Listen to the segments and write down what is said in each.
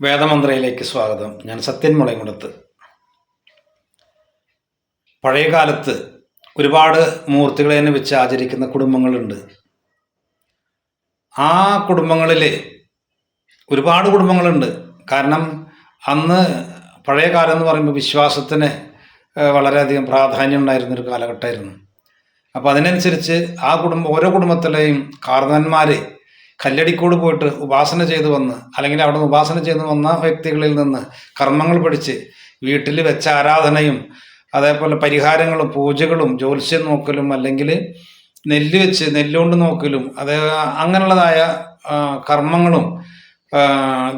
വേദമന്ത്രയിലേക്ക് സ്വാഗതം. ഞാൻ സത്യൻ മുളയങ്കുടത്ത്. പഴയ കാലത്ത് ഒരുപാട് മൂർത്തികളെ തന്നെ വെച്ച് ആചരിക്കുന്ന കുടുംബങ്ങളുണ്ട്. ആ കുടുംബങ്ങളിൽ ഒരുപാട് കുടുംബങ്ങളുണ്ട്. കാരണം അന്ന് പഴയ കാലം എന്ന് പറയുമ്പോൾ വിശ്വാസത്തിന് വളരെയധികം പ്രാധാന്യം ഉണ്ടായിരുന്ന ഒരു കാലഘട്ടമായിരുന്നു. അപ്പോൾ അതിനനുസരിച്ച് ആ കുടുംബം ഓരോ കുടുംബത്തിലെയും കാർന്നന്മാർ കല്ലടിക്കോട് പോയിട്ട് ഉപാസന ചെയ്തു വന്ന് അല്ലെങ്കിൽ അവിടെ നിന്ന് ഉപാസന ചെയ്തു വന്ന വ്യക്തികളിൽ നിന്ന് കർമ്മങ്ങൾ പഠിച്ച് വീട്ടിൽ വെച്ച ആരാധനയും അതേപോലെ പരിഹാരങ്ങളും പൂജകളും ജ്യോത്സ്യം നോക്കലും അല്ലെങ്കിൽ നെല്ല് വെച്ച് നെല്ലുകൊണ്ട് നോക്കലും അതേ അങ്ങനെയുള്ളതായ കർമ്മങ്ങളും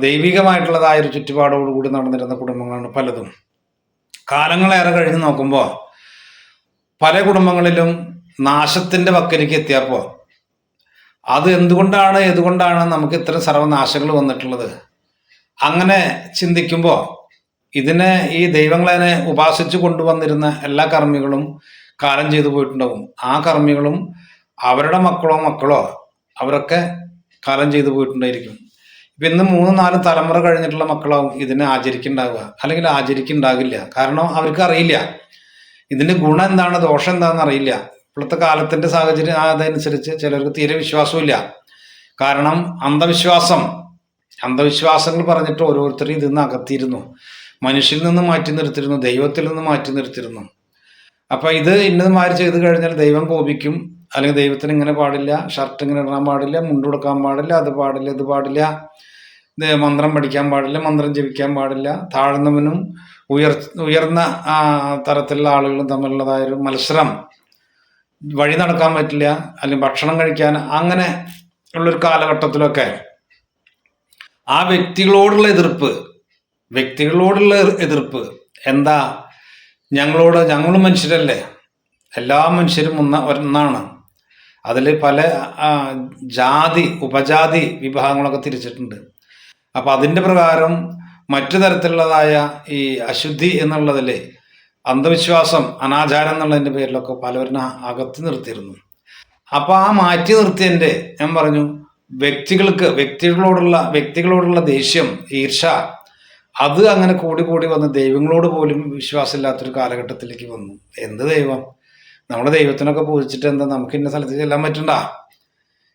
ദൈവികമായിട്ടുള്ളതായ ഒരു ചുറ്റുപാടോടുകൂടി നടന്നിരുന്ന കുടുംബങ്ങളാണ് പലതും. കാലങ്ങളേറെ കഴിഞ്ഞ് നോക്കുമ്പോൾ പല കുടുംബങ്ങളിലും നാശത്തിന്റെ വക്കരിക്ക് എത്തിയപ്പോൾ അത് എന്തുകൊണ്ടാണ് എന്തുകൊണ്ടാണ് നമുക്ക് ഇത്തരം സർവനാശങ്ങൾ വന്നിട്ടുള്ളത്? അങ്ങനെ ചിന്തിക്കുമ്പോൾ ഇതിനെ ഈ ദൈവങ്ങളെ ഉപാസിച്ചു കൊണ്ടുവന്നിരുന്ന എല്ലാ കർമ്മികളും കാലം ചെയ്തു പോയിട്ടുണ്ടാവും. ആ കർമ്മികളും അവരുടെ മക്കളോ മക്കളോ അവരൊക്കെ കാലം ചെയ്തു പോയിട്ടുണ്ടായിരിക്കും. ഇപ്പം ഇന്ന് മൂന്ന് നാല് തലമുറ കഴിഞ്ഞിട്ടുള്ള മക്കളാവും ഇതിനെ ആചരിക്കുന്നുണ്ടാവുക അല്ലെങ്കിൽ ആചരിക്കുന്നുണ്ടാകില്ല കാരണം അവർക്ക് അറിയില്ല. ഇതിന്റെ ഗുണം എന്താണ് ദോഷം എന്താണെന്ന് അറിയില്ല. ഇപ്പോഴത്തെ കാലത്തിന്റെ സാഹചര്യം അതനുസരിച്ച് ചിലർക്ക് തീരെ വിശ്വാസമില്ല കാരണം അന്ധവിശ്വാസം. അന്ധവിശ്വാസങ്ങൾ പറഞ്ഞിട്ട് ഓരോരുത്തരും ഇതിൽ നിന്ന് അകത്തിയിരുന്നു. മനുഷ്യരിൽ നിന്ന് മാറ്റി നിർത്തിയിരുന്നു ദൈവത്തിൽ നിന്ന് മാറ്റി നിർത്തിയിരുന്നു. അപ്പൊ ഇത് ഇന്നത് മാറി ചെയ്ത് കഴിഞ്ഞാൽ ദൈവം കോപിക്കും. അല്ലെങ്കിൽ ദൈവത്തിന് ഇങ്ങനെ പാടില്ല ഷർട്ട് ഇങ്ങനെ ഇടാൻ പാടില്ല മുണ്ടുകൊടുക്കാൻ പാടില്ല അത് പാടില്ല ഇത് പാടില്ല മന്ത്രം പഠിക്കാൻ പാടില്ല മന്ത്രം ജപിക്കാൻ പാടില്ല താഴ്ന്നവനും ഉയർ ഉയർന്ന തരത്തിലുള്ള ആളുകളും തമ്മിലുള്ളതായൊരു മത്സരം. വഴി നടക്കാൻ പറ്റില്ല അല്ലെങ്കിൽ ഭക്ഷണം കഴിക്കാൻ അങ്ങനെ ഉള്ളൊരു കാലഘട്ടത്തിലൊക്കെ ആ വ്യക്തികളോടുള്ള എതിർപ്പ് വ്യക്തികളോടുള്ള എതിർപ്പ് എന്താ? ഞങ്ങളോട് ഞങ്ങളും മനുഷ്യരല്ലേ? എല്ലാ മനുഷ്യരും ഒന്ന ഒന്നാണ്. അതിൽ പല ജാതി ഉപജാതി വിഭാഗങ്ങളൊക്കെ തിരിച്ചിട്ടുണ്ട്. അപ്പോൾ അതിന്റെ പ്രകാരം മറ്റു തരത്തിലുള്ളതായ ഈ അശുദ്ധി എന്നുള്ളതിൽ അന്ധവിശ്വാസം അനാചാരം എന്നുള്ളതിന്റെ പേരിലൊക്കെ പലവരും അകത്തി നിർത്തിയിരുന്നു. അപ്പോൾ ആ മാറ്റി നിർത്തിയതിന്റെ ഞാൻ പറഞ്ഞു വ്യക്തികൾക്ക് വ്യക്തികളോടുള്ള വ്യക്തികളോടുള്ള ദേഷ്യം ഈർഷ അത് അങ്ങനെ കൂടി കൂടി വന്ന് ദൈവങ്ങളോട് പോലും വിശ്വാസമില്ലാത്തൊരു കാലഘട്ടത്തിലേക്ക് വന്നു. എന്ത് ദൈവം? നമ്മുടെ ദൈവത്തിനൊക്കെ പൂജിച്ചിട്ട് എന്താ നമുക്ക് ഇന്ന സ്ഥലത്ത് ചെല്ലാൻ പറ്റണ്ട?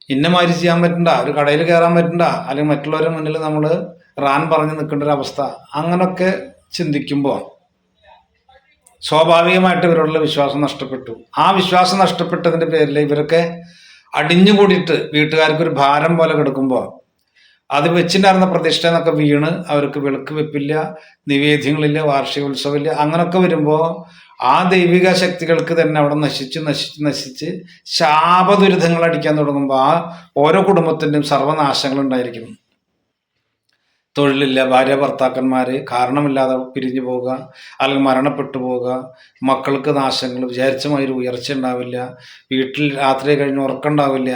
ഇന്ന മാതിരി ചെയ്യാൻ പറ്റണ്ട? ഒരു കടയിൽ കയറാൻ പറ്റണ്ട? അല്ലെങ്കിൽ മറ്റുള്ളവരുടെ മുന്നിൽ നമ്മൾ റാൻ പറഞ്ഞ് നിൽക്കേണ്ട ഒരു അവസ്ഥ? അങ്ങനൊക്കെ ചിന്തിക്കുമ്പോൾ സ്വാഭാവികമായിട്ട് ഇവരോടുള്ള വിശ്വാസം നഷ്ടപ്പെട്ടു. ആ വിശ്വാസം നഷ്ടപ്പെട്ടതിന്റെ പേരിൽ ഇവരൊക്കെ അടിഞ്ഞുകൂടിയിട്ട് വീട്ടുകാർക്ക് ഒരു ഭാരം പോലെ കിടക്കുമ്പോൾ അത് വെച്ചിട്ടുണ്ടായിരുന്ന പ്രതിഷ്ഠ എന്നൊക്കെ വീണ് അവർക്ക് വിളക്ക് വെപ്പില്ല നിവേദ്യങ്ങളില്ല വാർഷികോത്സവമില്ല അങ്ങനൊക്കെ വരുമ്പോൾ ആ ദൈവിക ശക്തികൾക്ക് തന്നെ അവിടെ നശിച്ച് നശിച്ച് നശിച്ച് ശാപദുരിതങ്ങൾ അടിക്കാൻ തുടങ്ങുമ്പോൾ ആ ഓരോ കുടുംബത്തിന്റെയും സർവനാശങ്ങൾ ഉണ്ടായിരിക്കും. തൊഴിലില്ല ഭാര്യ ഭർത്താക്കന്മാർ കാരണമില്ലാതെ പിരിഞ്ഞു പോവുക അല്ലെങ്കിൽ മരണപ്പെട്ടു പോവുക മക്കൾക്ക് നാശങ്ങൾ വിചാരിച്ച മാതിരി ഉയർച്ച ഉണ്ടാവില്ല വീട്ടിൽ രാത്രി കഴിഞ്ഞ് ഉറക്കമുണ്ടാവില്ല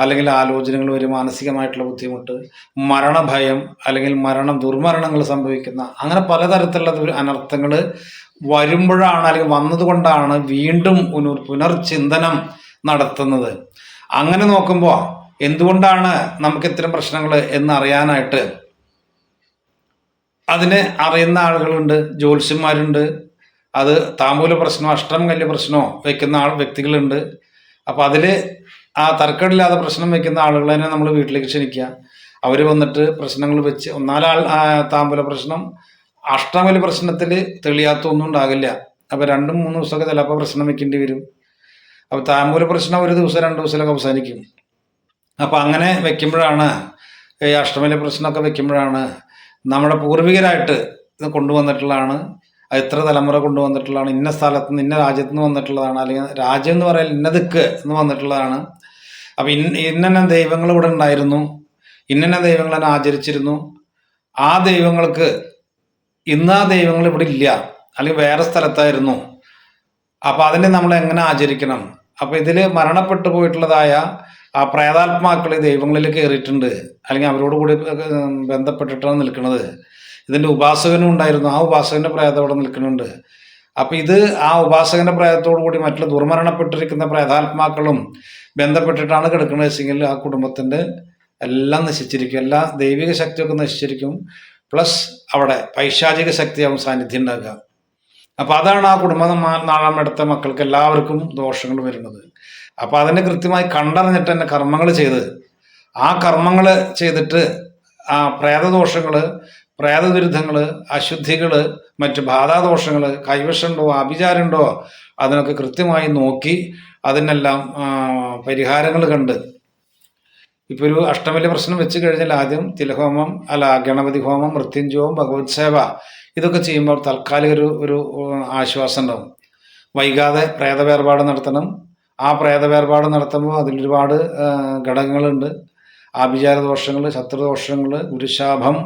അല്ലെങ്കിൽ ആലോചനകൾ വരും മാനസികമായിട്ടുള്ള ബുദ്ധിമുട്ട് മരണഭയം അല്ലെങ്കിൽ മരണം ദുർമരണങ്ങൾ സംഭവിക്കുന്ന അങ്ങനെ പലതരത്തിലുള്ള അനർത്ഥങ്ങൾ വരുമ്പോഴാണ് അല്ലെങ്കിൽ വന്നതുകൊണ്ടാണ് വീണ്ടും പുനർ പുനർചിന്തനം നടത്തുന്നത്. അങ്ങനെ നോക്കുമ്പോൾ എന്തുകൊണ്ടാണ് നമുക്ക് ഇത്തരം പ്രശ്നങ്ങൾ എന്നറിയാനായിട്ട് അതിനെ അറിയുന്ന ആളുകളുണ്ട് ജ്യോത്സ്യന്മാരുണ്ട്. അത് താമൂല പ്രശ്നമോ അഷ്ടം കല്ല് പ്രശ്നമോ വെക്കുന്ന ആൾ വ്യക്തികളുണ്ട്. അപ്പോൾ അതിൽ ആ തർക്കമില്ലാതെ പ്രശ്നം വെക്കുന്ന ആളുകളെ നമ്മൾ വീട്ടിലേക്ക് ക്ഷണിക്കുക. അവർ വന്നിട്ട് പ്രശ്നങ്ങൾ വെച്ച് ഒന്നാലാൾ താമ്പൂല പ്രശ്നം അഷ്ടമല പ്രശ്നത്തിൽ തെളിയാത്ത ഒന്നും ഉണ്ടാകില്ല. അപ്പോൾ രണ്ടും മൂന്ന് ദിവസമൊക്കെ ചിലപ്പോൾ പ്രശ്നം വെക്കേണ്ടി വരും. അപ്പോൾ താമ്പൂല പ്രശ്നം ഒരു ദിവസം രണ്ട് ദിവസമൊക്കെ അവസാനിക്കും. അപ്പോൾ അങ്ങനെ വെക്കുമ്പോഴാണ് ഈ അഷ്ടമല പ്രശ്നമൊക്കെ വെക്കുമ്പോഴാണ് നമ്മുടെ പൂർവികരായിട്ട് ഇത് കൊണ്ടുവന്നിട്ടുള്ളതാണ്. അത് ഇത്ര തലമുറ കൊണ്ടുവന്നിട്ടുള്ളതാണ്. ഇന്ന സ്ഥലത്ത് നിന്ന് ഇന്ന രാജ്യത്ത് നിന്ന് വന്നിട്ടുള്ളതാണ്. അല്ലെങ്കിൽ രാജ്യം എന്ന് പറയാൻ ഇന്ന ദിക്ക് എന്ന് വന്നിട്ടുള്ളതാണ്. അപ്പം ഇന്ന ഇന്ന ദൈവങ്ങൾ ഇവിടെ ഉണ്ടായിരുന്നു. ഇന്ന ദൈവങ്ങൾ തന്നെ ആചരിച്ചിരുന്നു. ആ ദൈവങ്ങൾക്ക് ഇന്ന് ആ ദൈവങ്ങൾ ഇവിടെ ഇല്ല. അല്ലെങ്കിൽ വേറെ സ്ഥലത്തായിരുന്നു. അപ്പം അതിനെ നമ്മൾ എങ്ങനെ ആചരിക്കണം? അപ്പം ഇതിൽ മരണപ്പെട്ടു പോയിട്ടുള്ളതായ ആ പ്രേതാത്മാക്കൾ ദൈവങ്ങളിൽ കയറിയിട്ടുണ്ട്. അല്ലെങ്കിൽ അവരോട് കൂടി ബന്ധപ്പെട്ടിട്ടാണ് നിൽക്കുന്നത്. ഇതിന്റെ ഉപാസകനും ഉണ്ടായിരുന്നു. ആ ഉപാസകന്റെ പ്രേതം അവിടെ നിൽക്കുന്നുണ്ട്. അപ്പം ഇത് ആ ഉപാസകന്റെ പ്രേതത്തോടു കൂടി മറ്റുള്ള ദുർമരണപ്പെട്ടിരിക്കുന്ന പ്രേതാത്മാക്കളും ബന്ധപ്പെട്ടിട്ടാണ് കിടക്കുന്നത്. വെച്ചെങ്കിൽ ആ കുടുംബത്തിന്റെ എല്ലാം നശിച്ചിരിക്കും. എല്ലാ ദൈവിക ശക്തിയൊക്കെ നശിച്ചിരിക്കും. പ്ലസ് അവിടെ പൈശാചിക ശക്തിയാവും സാന്നിധ്യം ഉണ്ടാകുക അപ്പോൾ അതാണ് ആ കുടുംബം നാളാമെടുത്ത നാളാം മക്കൾക്ക് എല്ലാവർക്കും ദോഷങ്ങൾ വരുന്നത്. അപ്പോൾ അതിനെ കൃത്യമായി കണ്ടറിഞ്ഞിട്ട് തന്നെ കർമ്മങ്ങൾ ചെയ്ത് ആ കർമ്മങ്ങൾ ചെയ്തിട്ട് ആ പ്രേതദോഷങ്ങൾ പ്രേതദുരിതങ്ങൾ അശുദ്ധികൾ മറ്റ് ബാധാദോഷങ്ങൾ കൈവശമുണ്ടോ അഭിചാരമുണ്ടോ അതിനൊക്കെ കൃത്യമായി നോക്കി അതിനെല്ലാം പരിഹാരങ്ങൾ കണ്ട്. ഇപ്പോൾ ഒരു അഷ്ടമല്യ പ്രശ്നം വെച്ച് കഴിഞ്ഞാൽ ആദ്യം തിലഹോമം അല്ല ഗണപതി ഹോമം മൃത്യുഞ്ജോമം ഭഗവത് സേവ ഇതൊക്കെ ചെയ്യുമ്പോൾ താൽക്കാലിക ഒരു ഒരു ആശ്വാസം ഉണ്ടാവും. വൈകാതെ പ്രേത വേർപാട് നടത്തണം. ആ പ്രേത വേർപാട് നടത്തുമ്പോൾ അതിലൊരുപാട് ഘടകങ്ങളുണ്ട്. ആഭിചാര ദോഷങ്ങൾ ശത്രുദോഷങ്ങൾ ഗുരുശാപം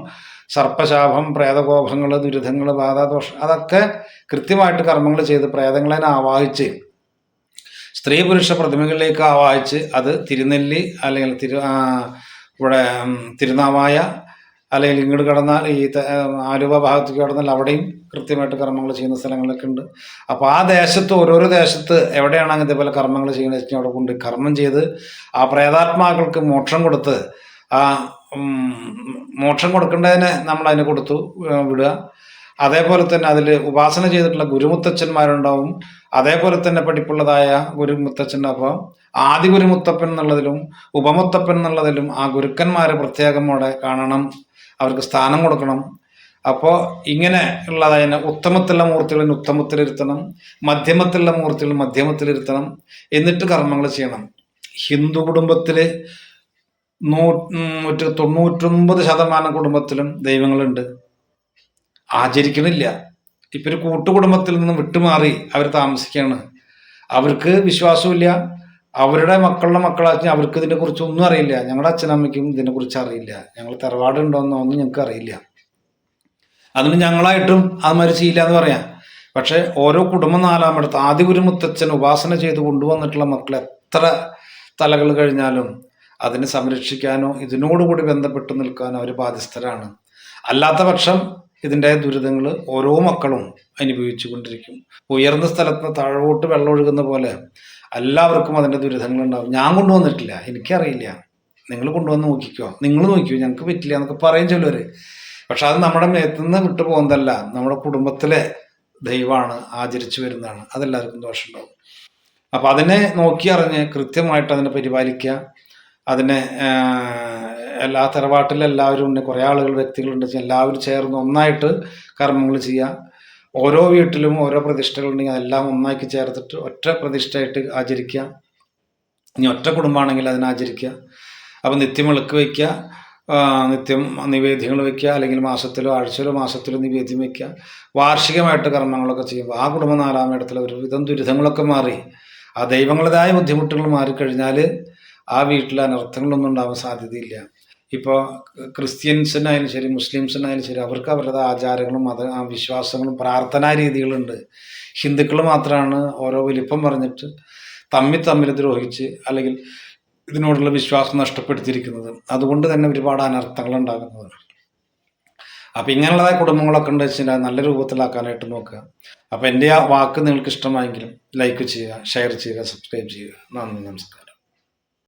സർപ്പശാപം പ്രേതകോപങ്ങൾ ദുരിതങ്ങൾ ബാധാദോഷം അതൊക്കെ കൃത്യമായിട്ട് കർമ്മങ്ങൾ ചെയ്ത് പ്രേതങ്ങളെ ആവാഹിച്ച് സ്ത്രീ പുരുഷ പ്രതിമകളിലേക്ക് ആവാഹിച്ച് അത് തിരുനെല്ലി അല്ലെങ്കിൽ തിരു ഇവിടെ തിരുനാവായ അല്ലെങ്കിൽ ഇങ്ങോട്ട് കടന്നാൽ ഈ ആലുവ ഭാഗത്തേക്ക് കടന്നാൽ അവിടെയും കൃത്യമായിട്ട് കർമ്മങ്ങൾ ചെയ്യുന്ന സ്ഥലങ്ങളൊക്കെ ഉണ്ട്. അപ്പോൾ ആ ദേശത്ത് ഓരോരോ ദേശത്ത് എവിടെയാണ് അങ്ങനത്തെ പോലെ കർമ്മങ്ങൾ ചെയ്യുന്നത് വെച്ചാൽ അവിടെ കൊണ്ട് കർമ്മം ചെയ്ത് ആ പ്രേതാത്മാക്കൾക്ക് മോക്ഷം കൊടുത്ത് ആ മോക്ഷം കൊടുക്കേണ്ടതിന് നമ്മൾ അതിന് കൊടുത്തു വിടുക. അതേപോലെ തന്നെ അതിൽ ഉപാസന ചെയ്തിട്ടുള്ള ഗുരുമുത്തച്ഛന്മാരുണ്ടാവും. അതേപോലെ തന്നെ പഠിപ്പുള്ളതായ ഗുരുമുത്തച്ഛന്റെ അപ്പം ആദ്യ ഗുരുമുത്തപ്പൻ എന്നുള്ളതിലും ഉപമുത്തപ്പൻ എന്നുള്ളതിലും ആ ഗുരുക്കന്മാരെ പ്രത്യേകം അവിടെ കാണണം. അവർക്ക് സ്ഥാനം കൊടുക്കണം. അപ്പോൾ ഇങ്ങനെ ഉള്ളതായ ഉത്തമത്തിലുള്ള മൂർത്തികളിൽ ഉത്തമത്തിലിരുത്തണം മധ്യമത്തിലുള്ള മൂർത്തികൾ മധ്യമത്തിലിരുത്തണം എന്നിട്ട് കർമ്മങ്ങൾ ചെയ്യണം. ഹിന്ദു കുടുംബത്തിൽ നൂറ്റി തൊണ്ണൂറ്റൊമ്പത് ശതമാനം കുടുംബത്തിലും ദൈവങ്ങളുണ്ട്. ആചരിക്കണില്ല. ഇപ്പൊരു കൂട്ടുകുടുംബത്തിൽ നിന്ന് വിട്ടുമാറി അവർ താമസിക്കുകയാണ്. അവർക്ക് വിശ്വാസമില്ല അവരുടെ മക്കളുടെ മക്കളാച്ചും അവർക്ക് ഇതിനെക്കുറിച്ച് ഒന്നും അറിയില്ല. ഞങ്ങളുടെ അച്ഛനമ്മയ്ക്കും ഇതിനെക്കുറിച്ച് അറിയില്ല. ഞങ്ങൾ തറവാട് ഉണ്ടോന്നോ ഒന്നും ഞങ്ങൾക്ക് അറിയില്ല. അതിന് ഞങ്ങളായിട്ടും അത് ചെയ്യില്ല എന്ന് പറയാം. പക്ഷെ ഓരോ കുടുംബം നാലാമെടുത്ത് ആദ്യ ഒരു മുത്തച്ഛൻ ഉപാസന ചെയ്ത് കൊണ്ടുവന്നിട്ടുള്ള മക്കൾ എത്ര തലകൾ കഴിഞ്ഞാലും അതിനെ സംരക്ഷിക്കാനോ ഇതിനോടുകൂടി ബന്ധപ്പെട്ട് നിൽക്കാനോ അവർ ബാധ്യസ്ഥരാണ്. അല്ലാത്ത പക്ഷം ഇതിന്റെ ദുരിതങ്ങൾ ഓരോ മക്കളും അനുഭവിച്ചു കൊണ്ടിരിക്കും ഉയർന്ന സ്ഥലത്ത് താഴോട്ട് വെള്ളം ഒഴുകുന്ന പോലെ എല്ലാവർക്കും അതിന്റെ ദുരിതങ്ങൾ ഉണ്ടാവും ഞാൻ കൊണ്ടുവന്നിട്ടില്ല. എനിക്കറിയില്ല. നിങ്ങൾ കൊണ്ടുവന്ന് നോക്കിക്കോ. നിങ്ങൾ നോക്കിയോ ഞങ്ങൾക്ക് പറ്റില്ല എന്നൊക്കെ പറയും ചിലവർ പക്ഷെ അത് നമ്മുടെ മേത്തുനിന്ന് വിട്ടു പോകുന്നതല്ല. നമ്മുടെ കുടുംബത്തിലെ ദൈവമാണ് ആചരിച്ചു വരുന്നതാണ്. അതെല്ലാവർക്കും ദോഷമുണ്ടാവും. അപ്പം അതിനെ നോക്കി അറിഞ്ഞ് കൃത്യമായിട്ട് അതിനെ പരിപാലിക്കുക. അതിനെ എല്ലാ തറവാട്ടിലും എല്ലാവരും ഉണ്ട്. കുറേ ആളുകൾ വ്യക്തികളുണ്ട്. എല്ലാവരും ചേർന്ന് ഒന്നായിട്ട് കർമ്മങ്ങൾ ചെയ്യുക. ഓരോ വീട്ടിലും ഓരോ പ്രതിഷ്ഠകളുണ്ടെങ്കിൽ അതെല്ലാം ഒന്നാക്കി ചേർത്തിട്ട് ഒറ്റ പ്രതിഷ്ഠയായിട്ട് ആചരിക്കുക. ഇനി ഒറ്റ കുടുംബമാണെങ്കിൽ അതിനാചരിക്കുക അപ്പം നിത്യം വിളക്ക് വയ്ക്കുക നിത്യം നിവേദ്യങ്ങൾ വയ്ക്കുക അല്ലെങ്കിൽ മാസത്തിലോ ആഴ്ചയിലോ മാസത്തിലോ നിവേദ്യം വയ്ക്കുക. വാർഷികമായിട്ട് കർമ്മങ്ങളൊക്കെ ചെയ്യുമ്പോൾ ആ കുടുംബം നാലാം ഇടത്തിൽ ഒരുവിധം ദുരിതങ്ങളൊക്കെ മാറി. ആ ദൈവങ്ങളുടേതായ ബുദ്ധിമുട്ടുകൾ മാറിക്കഴിഞ്ഞാൽ ആ വീട്ടിൽ അനർത്ഥങ്ങളൊന്നും ഉണ്ടാവാൻ സാധ്യതയില്ല. ഇപ്പോൾ ക്രിസ്ത്യൻസിനായാലും ശരി മുസ്ലിംസിനായാലും ശരി അവർക്ക് അവരുടെ ആചാരങ്ങളും മത വിശ്വാസങ്ങളും പ്രാർത്ഥനാ രീതികളുണ്ട്. ഹിന്ദുക്കൾ മാത്രമാണ് ഓരോ വലിപ്പം പറഞ്ഞിട്ട് തമ്മിൽ തമ്മിൽ ദ്രോഹിച്ച് അല്ലെങ്കിൽ ഇതിനോടുള്ള വിശ്വാസം നഷ്ടപ്പെടുത്തിയിരിക്കുന്നത്. അതുകൊണ്ട് തന്നെ ഒരുപാട് അനർത്ഥങ്ങൾ ഉണ്ടാകുന്നത് അപ്പം ഇങ്ങനെയുള്ളതായ കുടുംബങ്ങളൊക്കെ ഉണ്ട് വെച്ചാൽ നല്ല രൂപത്തിലാക്കാനായിട്ട് നോക്കുക. അപ്പം എന്റെ ആ വാക്ക് നിങ്ങൾക്ക് ഇഷ്ടമായെങ്കിലും ലൈക്ക് ചെയ്യുക ഷെയർ ചെയ്യുക സബ്സ്ക്രൈബ് ചെയ്യുക. നന്ദി നമസ്കാരം.